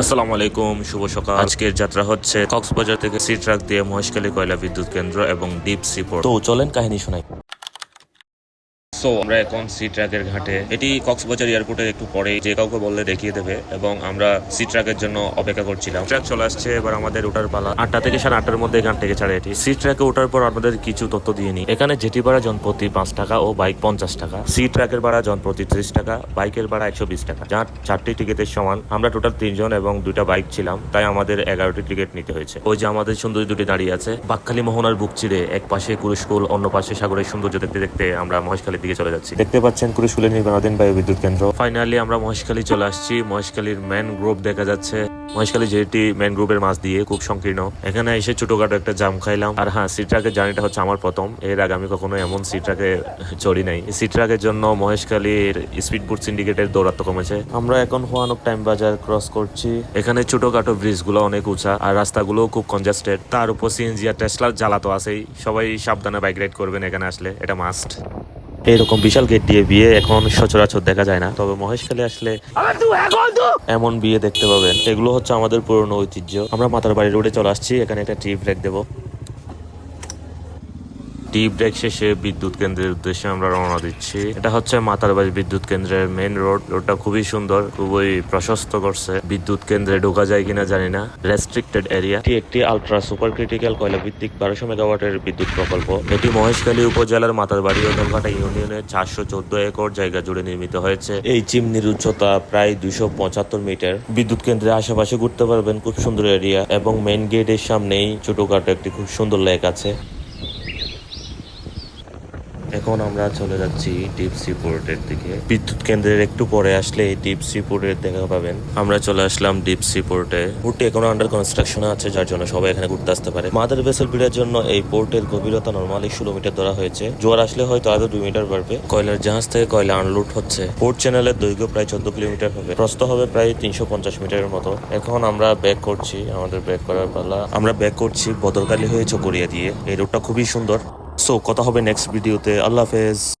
আসসালামু আলাইকুম, শুভ সকাল। আজকের যাত্রা হচ্ছে কক্সবাজার থেকে সি ট্রাক দিয়ে মহেশখালী কয়লা বিদ্যুৎ কেন্দ্র এবং ডিপ সিপোর্ট তো চলেন কাহিনী শোনাই। সো আমরা এখন সি ট্রাকের ঘাটে। এটি কক্সবাজার এয়ারপোর্টের একটু পরে। যে কাউকে বললে দেখিয়ে দেবে এবং আমরা সি ট্রাকের জন্য অপেক্ষা করছিলাম। ট্র্যাক চলে আসছে, এবার আমাদের ওঠার পালা। আটটা থেকে সাড়ে আটটার মধ্যে এখান থেকে ছাড়ে এটি। সি ট্রাকে ওঠার পর আপনাদের কিছু তথ্য দিয়ে নিই। এখানে জেটি ভাড়া জনপ্রতি পাঁচ টাকা ও বাইক পঞ্চাশ টাকা। সি ট্রাকের ভাড়া জনপ্রতি ত্রিশ টাকা, বাইকের ভাড়া একশো বিশ টাকা। যার চারটি টিকিটের সমান। আমরা টোটাল তিনজন এবং দুইটা বাইক ছিলাম, তাই আমাদের এগারোটি টিকিট নিতে হয়েছে। ওই যে আমাদের সুন্দরী দুটি দাঁড়িয়ে আছে। বাকখালী মোহনার বুক চিরে এক পাশে কুরুশকুল, অন্য পাশে সাগরের সৌন্দর্য দেখতে দেখতে আমরা মহেশখালীর দিকে চলে যাচ্ছি। দেখতে পাচ্ছেন কুরুশকুলের নির্মাণাধীন বায়ু বিদ্যুৎ কেন্দ্র। ফাইনালি আমরা মহেশখালী চলে আসছি। মহেশখালীর গ্রুপ দেখা যাচ্ছে। মহেশখালী যেটি গ্রুপের মাছ দিয়ে খুব সংকীর্ণ। এখানে এসে ছোটখাটো একটা জাম খাইলাম। আর হ্যাঁ সি ট্রাকের জার্নিটা হচ্ছে আমার প্রথম। এর আগে আমি কখনো এমন সি ট্রাকে চড়ি নাই। সি ট্রাকের জন্য মহেশখালীর স্পিডবোট সিন্ডিকেটের দৌরাত্ম কমেছে। আমরা এখন হোয়ানক টাইম বাজার ক্রস করছি। এখানে ছোটখাটো ব্রিজগুলো অনেক উঁচা আর রাস্তাগুলো খুব কনজাস্টেড তার উপর সিএনজি আর টেসলার জ্বালা তো আছেই। সবাই সাবধানে বাইক রাইড করবেন এখানে আসলে। এটা মাস্ট এরকম বিশাল গেট দিয়ে বিয়ে এখন সচরাচর দেখা যায় না। তবে মহেশখালী আসলে এমন বিয়ে দেখতে পাবেন। এগুলো হচ্ছে আমাদের পুরনো ঐতিহ্য। আমরা মাতার বাড়ি রোডে চলে আসছি। এখানে একটা ট্রিপ রেখে দেবো। টি ব্রেক শেষে বিদ্যুৎ কেন্দ্রের উদ্দেশ্যে আমরা রওনা দিচ্ছি। এটা হচ্ছে মাতারবাড়ি বিদ্যুৎ কেন্দ্রের মেইন রোড রোডটা খুবই সুন্দর, খুবই প্রশস্ত করছে। বিদ্যুৎ কেন্দ্রে ঢোকা যায় কিনা জানি না। রেস্ট্রিক্টেড এরিয়া এটি একটি আলট্রা সুপার ক্রিটিক্যাল কয়লা ভিত্তিক বারোশো মেগাওয়াটের বিদ্যুৎ প্রকল্প। এটি মহেশখালী উপজেলার মাতারবাড়ি ও দলঘাটা ইউনিয়নের চারশো চোদ্দ একর জায়গা জুড়ে নির্মিত হয়েছে। এই চিমনির উচ্চতা প্রায় দুইশো পঁচাত্তর মিটার। বিদ্যুৎ কেন্দ্রের আশেপাশে ঘুরতে পারবেন খুব সুন্দর এরিয়া এবং মেইন গেটের সামনেই ছোটখাটো একটি খুব সুন্দর লেক আছে। এখন আমরা চলে যাচ্ছি ডিপ সি পোর্টের দিকে। বিদ্যুৎ কেন্দ্রের একটু পরে আসলে এই ডিপ সি পোর্টের দেখা পাবেন। আমরা চলে আসলাম ডিপ সি পোর্টে পোর্টটি এখনও আন্ডার কনস্ট্রাকশন আছে, যার জন্য সবাই এখানে ঘুরতে আসতে পারে। মাদার ভেসেল ভিড়ের জন্য এই পোর্টের গভীরতা নর্মালি ষোলো মিটার ধরা হয়েছে। জোয়ার আসলে হয়তো আরও দুই মিটার বাড়বে। কয়লার জাহাজ থেকে কয়লা আনলোড হচ্ছে। পোর্ট চ্যানেলের দৈর্ঘ্য প্রায় চোদ্দ কিলোমিটার হবে। প্রস্ত হবে প্রায় তিনশো পঞ্চাশ মিটারের মতো। এখন আমরা ব্যাক করছি, আমাদের ব্যাক করার পালা। আমরা ব্যাক করছি বদরকালী হয়ে চকরিয়া দিয়ে। এই রোডটা খুবই সুন্দর। সো কথা হবে নেক্সট ভিডিওতে আল্লাহ হাফেজ।